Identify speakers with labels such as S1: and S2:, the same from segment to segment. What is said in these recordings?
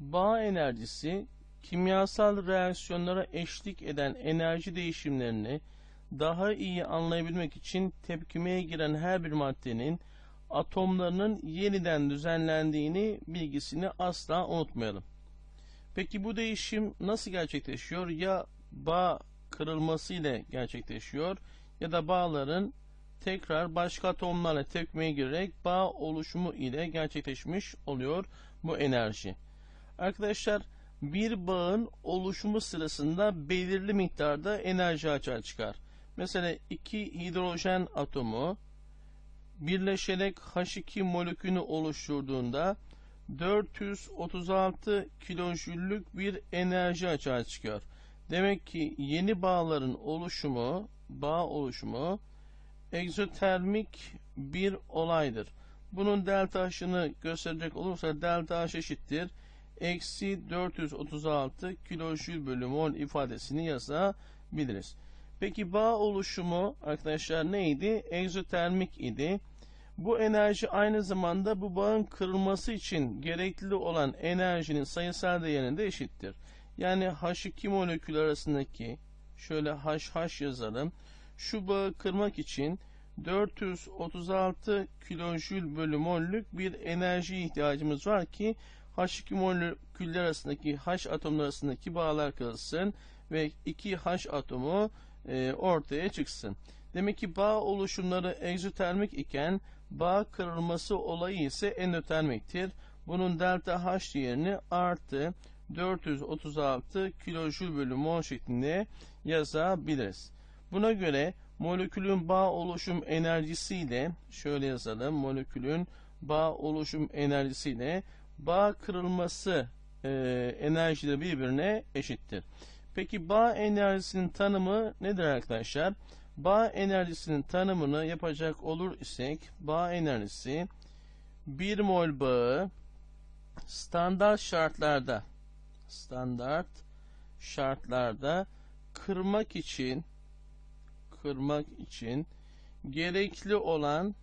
S1: Bağ enerjisi kimyasal reaksiyonlara eşlik eden enerji değişimlerini daha iyi anlayabilmek için tepkimeye giren her bir maddenin atomlarının yeniden düzenlendiğini bilgisini asla unutmayalım. Peki bu değişim nasıl gerçekleşiyor? Ya bağ kırılması ile gerçekleşiyor ya da bağların tekrar başka atomlarla tepkimeye girerek bağ oluşumu ile gerçekleşmiş oluyor bu enerji. Arkadaşlar bir bağın oluşumu sırasında belirli miktarda enerji açığa çıkar. Mesela iki hidrojen atomu birleşerek H2 molekülünü oluşturduğunda 436 kilojüllük bir enerji açığa çıkıyor. Demek ki yeni bağların oluşumu, bağ oluşumu egzotermik bir olaydır. Bunun delta H'ını gösterecek olursa delta H eşittir. Eksi 436 kilojül bölü mol ifadesini yazabiliriz. Peki bağ oluşumu arkadaşlar neydi? Egzotermik idi. Bu enerji aynı zamanda bu bağın kırılması için gerekli olan enerjinin sayısal değerine de eşittir. Yani H2 molekül arasındaki şöyle HH yazalım. Şu bağı kırmak için 436 kilojül bölü mollük bir enerji ihtiyacımız var ki H2 moleküller arasındaki H atomlar arasındaki bağlar kırılsın ve 2 H atomu e, ortaya çıksın. Demek ki bağ oluşumları egzotermik iken bağ kırılması olayı ise endotermiktir. Bunun delta H değerini artı 436 kilojül bölü mol şeklinde yazabiliriz. Buna göre molekülün bağ oluşum enerjisiyle şöyle yazalım molekülün bağ oluşum enerjisiyle bağ kırılması e, enerjileri birbirine eşittir. Peki bağ enerjisinin tanımı nedir arkadaşlar? Bağ enerjisinin tanımını yapacak olur isek bağ enerjisi 1 mol bağı standart şartlarda standart şartlarda kırmak için kırmak için gerekli olan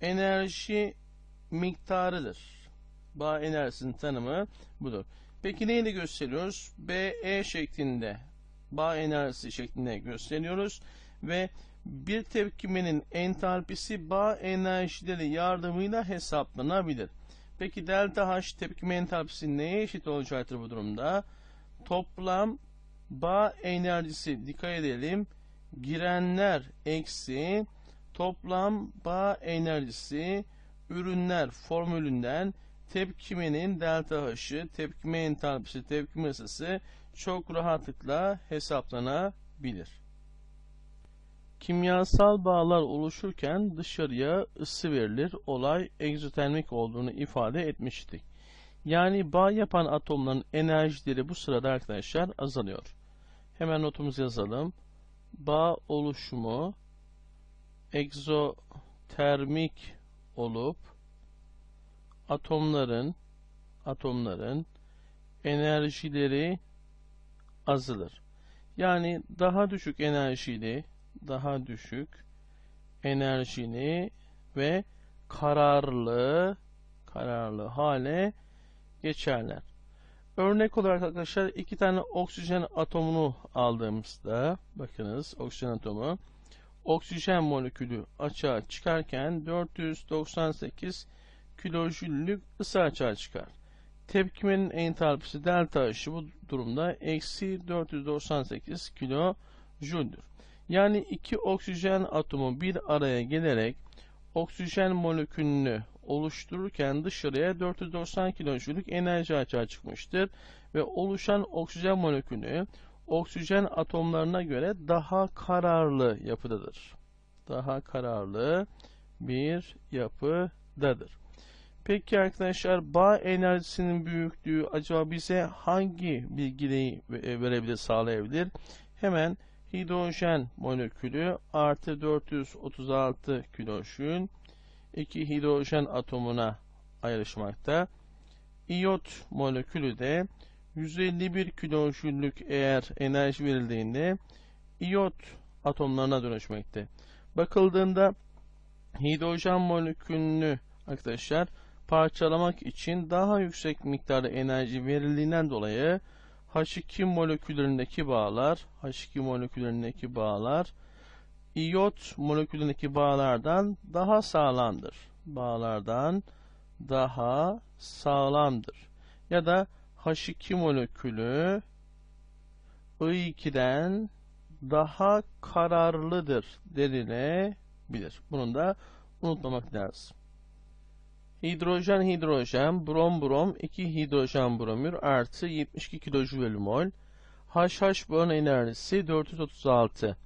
S1: enerji miktarıdır. Bağ enerjisinin tanımı budur. Peki neyle gösteriyoruz? BE şeklinde bağ enerjisi şeklinde gösteriyoruz ve bir tepkimenin entalpisi bağ enerjileri yardımıyla hesaplanabilir. Peki delta H tepkime entalpisi neye eşit olacaktır bu durumda? Toplam bağ enerjisi dikkat edelim. Girenler eksi toplam bağ enerjisi ürünler formülünden tepkimenin delta H'ı, tepkime entalpisi, tepkime ısısı çok rahatlıkla hesaplanabilir. Kimyasal bağlar oluşurken dışarıya ısı verilir. Olay egzotermik olduğunu ifade etmiştik. Yani bağ yapan atomların enerjileri bu sırada arkadaşlar azalıyor. Hemen notumuzu yazalım. Bağ oluşumu egzotermik olup atomların atomların enerjileri azalır. Yani daha düşük enerjili, daha düşük enerjili ve kararlı kararlı hale geçerler. Örnek olarak arkadaşlar iki tane oksijen atomunu aldığımızda bakınız oksijen atomu oksijen molekülü açığa çıkarken 498 kilojüllük ısı açığa çıkar. Tepkimenin entalpisi delta H'ı bu durumda eksi 498 kilojüldür. Yani iki oksijen atomu bir araya gelerek oksijen molekülünü oluştururken dışarıya 490 kilojüllük enerji açığa çıkmıştır ve oluşan oksijen molekülü oksijen atomlarına göre daha kararlı yapıdadır. Daha kararlı bir yapıdadır. Peki arkadaşlar bağ enerjisinin büyüklüğü acaba bize hangi bilgiyi verebilir, sağlayabilir? Hemen hidrojen molekülü artı 436 kilojül iki hidrojen atomuna ayrışmakta. İyot molekülü de 151 kilojüllük eğer enerji verildiğinde iyot atomlarına dönüşmekte. Bakıldığında hidrojen molekülünü arkadaşlar parçalamak için daha yüksek miktarda enerji verildiğinden dolayı H2 moleküllerindeki bağlar, H2 moleküllerindeki bağlar iyot molekülündeki bağlardan daha sağlamdır. Bağlardan daha sağlamdır. Ya da H2 molekülü I2'den daha kararlıdır denilebilir. Bunu da unutmamak lazım. Hidrojen hidrojen, brom brom, 2 hidrojen bromür artı 72 kilojüvel HH bağın enerjisi 436.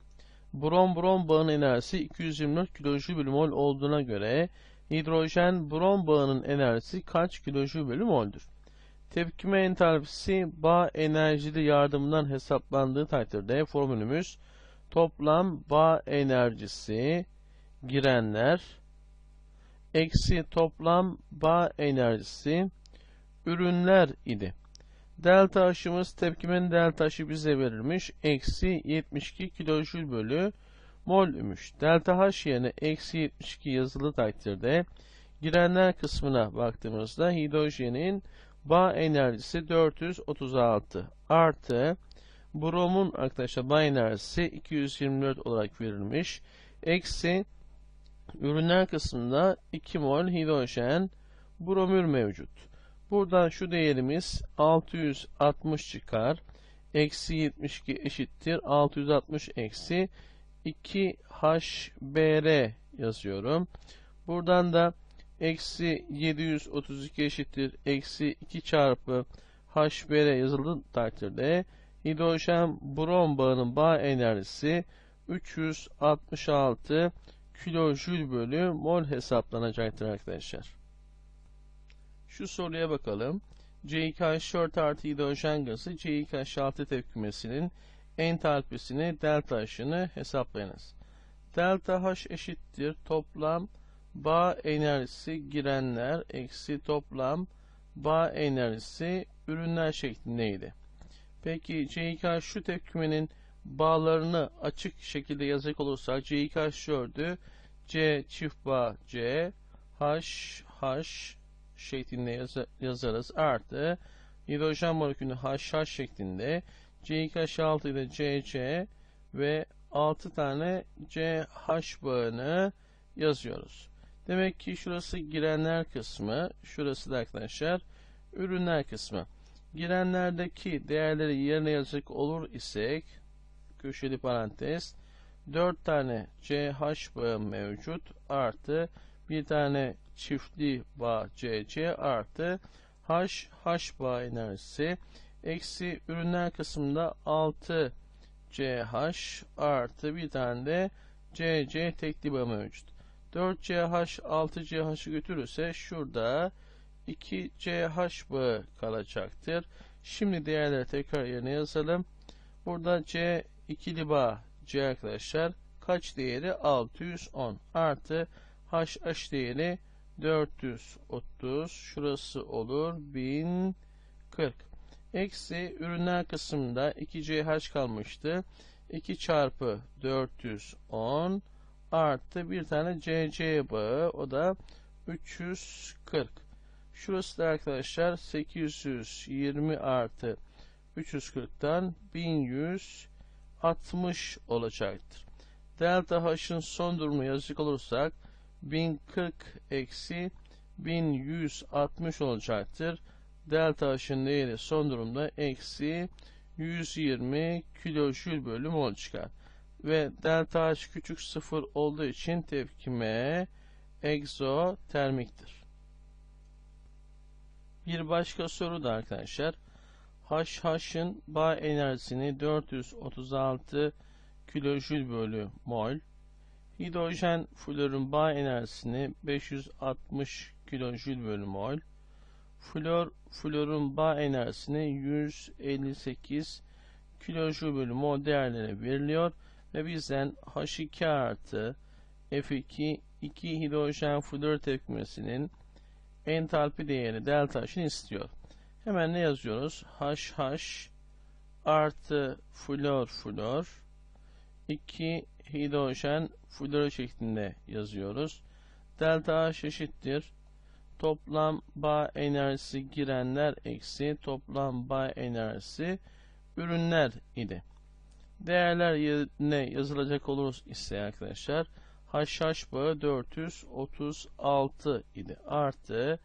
S1: Brom brom bağın enerjisi 224 kilojüvel olduğuna göre hidrojen brom bağının enerjisi kaç kilojüvel mol'dür? Tepkime entalpisi bağ enerjili yardımından hesaplandığı takdirde formülümüz toplam bağ enerjisi girenler eksi toplam bağ enerjisi ürünler idi. Delta aşımız tepkimenin delta aşı bize verilmiş. Eksi 72 kilojül bölü mol ümüş. Delta H yerine eksi 72 yazılı takdirde girenler kısmına baktığımızda hidrojenin bağ enerjisi 436 artı bromun arkadaşlar bağ enerjisi 224 olarak verilmiş. Eksi ürünler kısmında 2 mol hidrojen bromür mevcut. Buradan şu değerimiz 660 çıkar. Eksi 72 eşittir. 660 eksi 2 HBr yazıyorum. Buradan da eksi 732 eşittir. Eksi 2 çarpı HBr yazıldığı takdirde hidrojen brom bağının bağ enerjisi 366 kilojül bölü mol hesaplanacaktır arkadaşlar. Şu soruya bakalım. C2H4 artı hidrojen gazı C2H6 tepkimesinin entalpisini delta H'ını hesaplayınız. Delta H eşittir toplam bağ enerjisi girenler eksi toplam bağ enerjisi ürünler şeklindeydi. Peki C2H şu tepkimenin bağlarını açık şekilde yazacak olursak C2H4'ü C çift bağ C H H şeklinde yaz yazarız. Artı hidrojen molekülü HH şeklinde C2H6 ile CC ve 6 tane CH bağını yazıyoruz. Demek ki şurası girenler kısmı, şurası da arkadaşlar ürünler kısmı. Girenlerdeki değerleri yerine yazacak olur isek köşeli parantez 4 tane CH bağı mevcut artı bir tane çiftli bağ CC artı H H bağ enerjisi eksi ürünler kısmında 6 CH artı bir tane de CC tekli bağ mevcut. 4 CH 6 CH'ı götürürse şurada 2 CH bağı kalacaktır. Şimdi değerleri tekrar yerine yazalım. Burada C ikili bağ C arkadaşlar. Kaç değeri? 610 artı HH değeri 430 şurası olur 1040 eksi ürünler kısmında 2CH kalmıştı. 2 çarpı 410 artı bir tane CC bağı o da 340 şurası da arkadaşlar 820 artı 340'tan 1160 olacaktır. Delta H'ın son durumunu yazacak olursak 1040 eksi 1160 olacaktır. Delta H'ın değeri son durumda eksi 120 kilojül bölü mol çıkar. Ve delta H küçük sıfır olduğu için tepkime egzotermiktir. Bir başka soru da arkadaşlar. HH'ın bağ enerjisini 436 kilojül bölü mol. Hidrojen florun bağ enerjisini 560 kilojül bölü mol. Flor, florun bağ enerjisini 158 kilojül bölü mol değerleri veriliyor ve bizden H2 artı F2 2 hidrojen flor tepkimesinin entalpi değeri delta H'ini istiyor. Hemen ne yazıyoruz? HH artı flor flor 2 hidrojen flor şeklinde yazıyoruz. Delta H eşittir. toplam bağ enerjisi girenler eksi toplam bağ enerjisi ürünler idi. Değerler yerine yazılacak olur ise arkadaşlar HH bağı 436 idi. Artı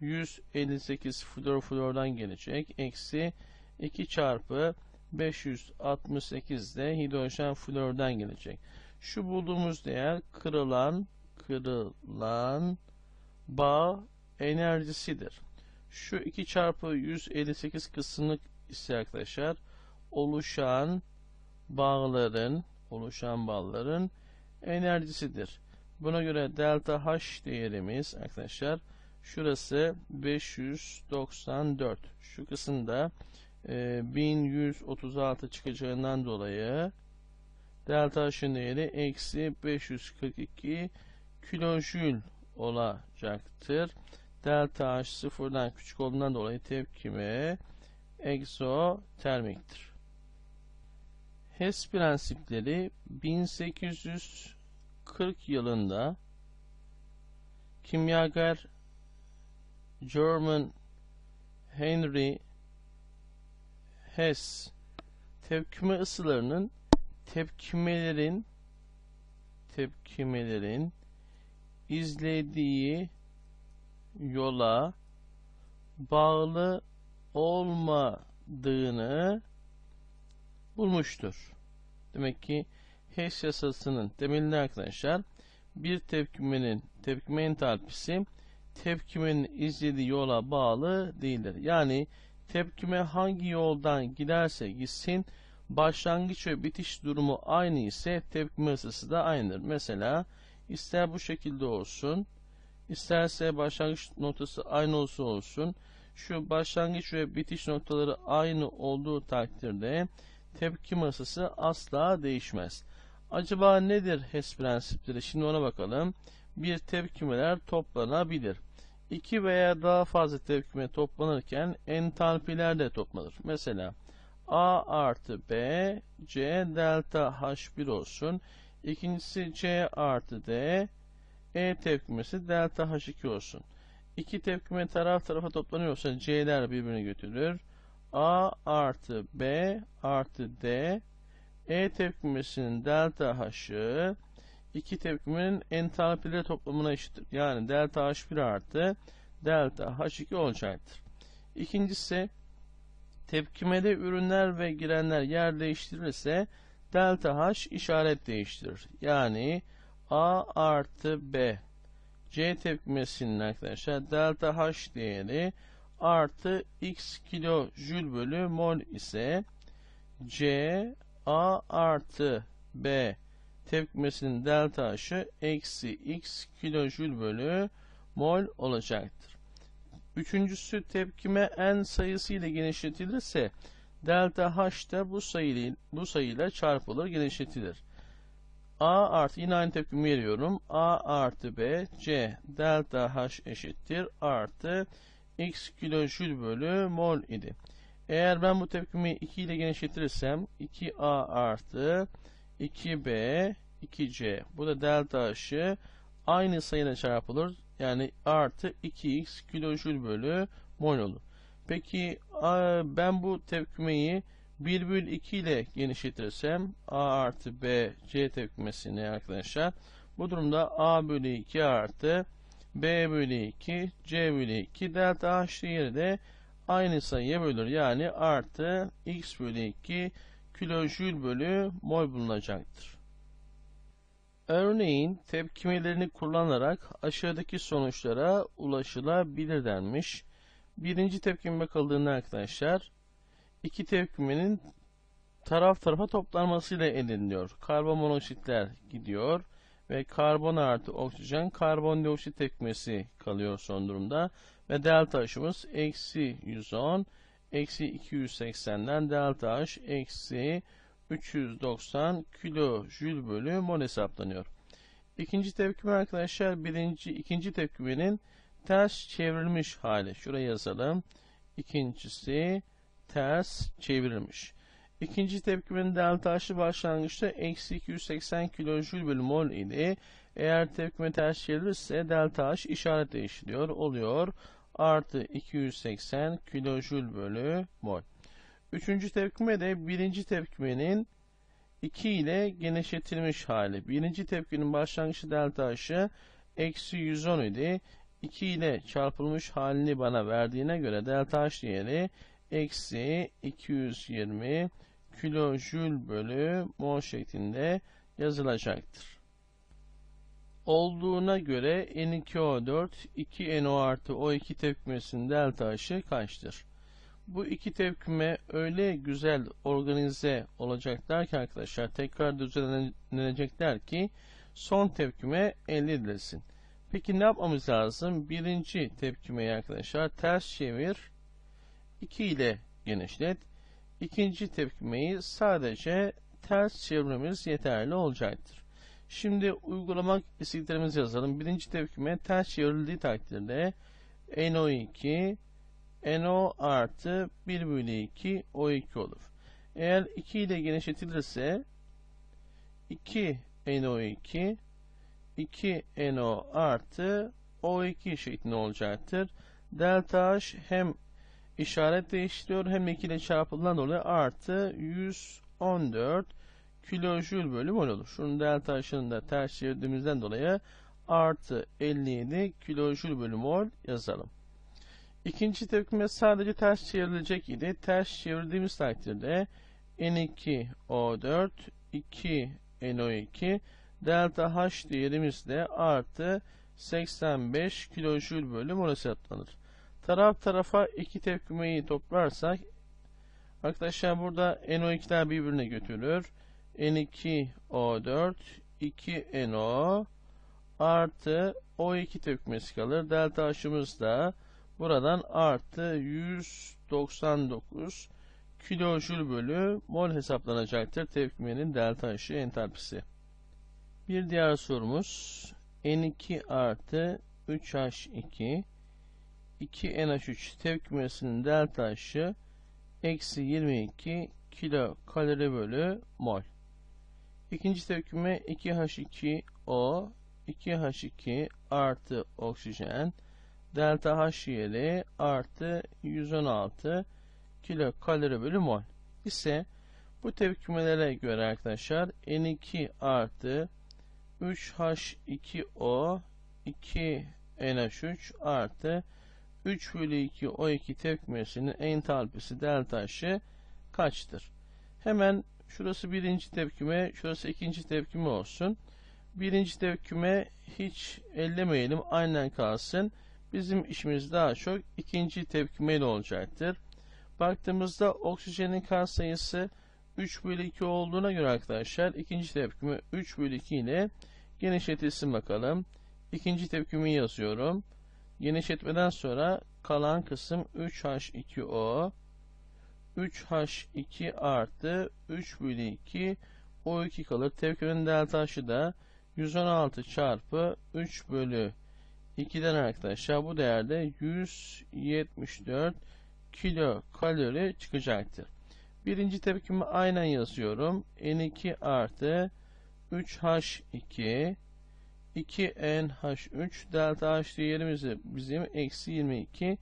S1: 158 flor flordan gelecek. Eksi 2 çarpı 568 de hidrojen flordan gelecek. Şu bulduğumuz değer kırılan kırılan bağ enerjisidir. Şu 2 çarpı 158 kısımlık ise arkadaşlar oluşan bağların oluşan bağların enerjisidir. Buna göre delta H değerimiz arkadaşlar şurası 594. Şu kısımda e, 1136 çıkacağından dolayı delta H'ın değeri eksi 542 kilojül olacaktır. Delta H sıfırdan küçük olduğundan dolayı tepkime egzotermiktir. HES prensipleri 1840 yılında kimyager German Henry Hess tepkime ısılarının tepkimelerin tepkimelerin izlediği yola bağlı olmadığını bulmuştur. Demek ki Hess yasasının temelinde arkadaşlar bir tepkimenin tepkime entalpisi tepkimenin izlediği yola bağlı değildir. Yani tepkime hangi yoldan giderse gitsin başlangıç ve bitiş durumu aynı ise tepkime ısısı da aynıdır. Mesela ister bu şekilde olsun isterse başlangıç noktası aynı olsa olsun şu başlangıç ve bitiş noktaları aynı olduğu takdirde tepki masası asla değişmez. Acaba nedir HES prensipleri? Şimdi ona bakalım. Bir tepkimeler toplanabilir. İki veya daha fazla tepkime toplanırken entalpiler de toplanır. Mesela A artı B, C delta H1 olsun. İkincisi C artı D, E tepkimesi delta H2 olsun. İki tepkime taraf tarafa toplanıyorsa C'ler birbirini götürür. A artı B artı D E tepkimesinin delta H'ı iki tepkimenin entalpileri toplamına eşittir. Yani delta H1 artı delta H2 olacaktır. İkincisi tepkimede ürünler ve girenler yer değiştirirse delta H işaret değiştirir. Yani A artı B C tepkimesinin arkadaşlar delta H değeri artı x kilo jül bölü mol ise C A artı B tepkimesinin delta H'ı eksi x kilo jül bölü mol olacaktır. Üçüncüsü tepkime n sayısıyla genişletilirse delta H da bu sayıyla, bu sayıyla çarpılır genişletilir. A artı yine aynı tepkimi veriyorum. A artı B C delta H eşittir artı x kilojül bölü mol idi. Eğer ben bu tepkimi 2 ile genişletirsem 2A artı 2B 2C bu da delta H'ı aynı sayıyla çarpılır. Yani artı 2x kilojül bölü mol olur. Peki ben bu tepkimeyi 1 bölü 2 ile genişletirsem A artı B C tepkimesini arkadaşlar bu durumda A bölü 2 artı B bölü 2 C bölü 2 delta H değeri de aynı sayıya bölür. Yani artı X bölü 2 kilojül bölü mol bulunacaktır. Örneğin tepkimelerini kullanarak aşağıdaki sonuçlara ulaşılabilir denmiş. Birinci tepkime bakıldığında arkadaşlar iki tepkimenin taraf tarafa toplanmasıyla elde ediliyor. Karbon monoksitler gidiyor ve karbon artı oksijen karbondioksit tepkimesi kalıyor son durumda. Ve delta H'ımız eksi 110 eksi 280'den delta H eksi 390 kilo jül bölü mol hesaplanıyor. İkinci tepkime arkadaşlar birinci, ikinci tepkimenin ters çevrilmiş hali. Şuraya yazalım. İkincisi ters çevrilmiş. İkinci tepkimenin delta H'ı başlangıçta eksi 280 kilojül bölü mol idi. Eğer tepkime ters çevrilirse delta H işaret değiştiriyor. Oluyor artı 280 kilojül bölü mol. Üçüncü tepkime de birinci tepkimenin 2 ile genişletilmiş hali. Birinci tepkinin başlangıcı delta H'ı eksi 110 idi. 2 ile çarpılmış halini bana verdiğine göre delta H değeri eksi 220 kilojül bölü mol şeklinde yazılacaktır. Olduğuna göre N2O4 2NO artı O2 tepkimesinin delta H'ı kaçtır? Bu iki tepkime öyle güzel organize olacaklar ki arkadaşlar tekrar düzenlenecekler ki son tepkime elde edilsin. Peki ne yapmamız lazım? Birinci tepkimeyi arkadaşlar ters çevir 2 ile genişlet. İkinci tepkimeyi sadece ters çevirmemiz yeterli olacaktır. Şimdi uygulamak istediklerimizi yazalım. Birinci tepkime ters çevrildiği takdirde NO2 NO artı 1 bölü 2 O2 olur. Eğer 2 ile genişletilirse 2 NO2 2 NO artı O2 şeklinde olacaktır. Delta H hem işaret değiştiriyor hem 2 ile çarpıldığından dolayı artı 114 kilojül bölü mol olur. Şunun delta H'ını da ters çevirdiğimizden dolayı artı 57 kilojül bölü mol yazalım. İkinci tepkime sadece ters çevrilecek idi. Ters çevirdiğimiz takdirde N2O4 2NO2 delta H değerimiz de artı 85 kilojül bölü mol hesaplanır. Taraf tarafa iki tepkimeyi toplarsak arkadaşlar burada NO2'ler birbirine götürür. N2O4 2NO artı O2 tepkimesi kalır. Delta H'ımız da buradan artı 199 kilojül bölü mol hesaplanacaktır. Tepkimenin delta H'ı entalpisi. Bir diğer sorumuz N2 artı 3H2 2NH3 tepkimesinin delta H'ı eksi 22 kilo kalori bölü mol. İkinci tepkime 2H2O 2H2 artı oksijen delta H yeri artı 116 kilo kalori bölü mol ise bu tepkimelere göre arkadaşlar N2 artı 3H2O 2NH3 artı 3 bölü 2 O2 tepkimesinin entalpisi delta H'ı kaçtır? Hemen şurası birinci tepkime, şurası ikinci tepkime olsun. Birinci tepkime hiç ellemeyelim, aynen kalsın. Bizim işimiz daha çok ikinci tepkimeyle olacaktır. Baktığımızda oksijenin kat sayısı 3 bölü 2 olduğuna göre arkadaşlar ikinci tepkime 3 bölü 2 ile genişletilsin bakalım. İkinci tepkimi yazıyorum. Genişletmeden sonra kalan kısım 3H2O 3H2 artı 3 bölü 2 O2 kalır. Tepkimenin delta H'ı da 116 çarpı 3 bölü 2'den arkadaşlar bu değerde 174 kilo kalori çıkacaktır. Birinci tepkimi aynen yazıyorum. N2 artı 3H2 2NH3 delta H değerimiz bizim eksi 22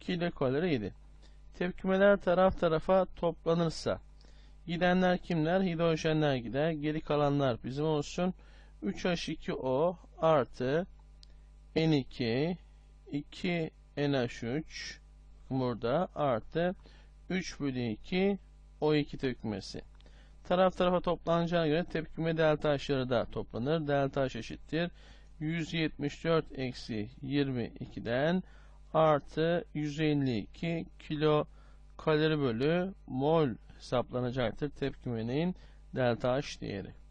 S1: kilokalori idi. Tepkimeler taraf tarafa toplanırsa gidenler kimler? Hidrojenler gider. Geri kalanlar bizim olsun. 3H2O artı N2 2NH3 burada artı 3 bölü 2 O2 tepkimesi. Taraf tarafa toplanacağı göre tepkime delta H'ları da toplanır. Delta H eşittir. 174 eksi 22'den artı 152 kilo kalori bölü mol hesaplanacaktır tepkimenin delta H değeri.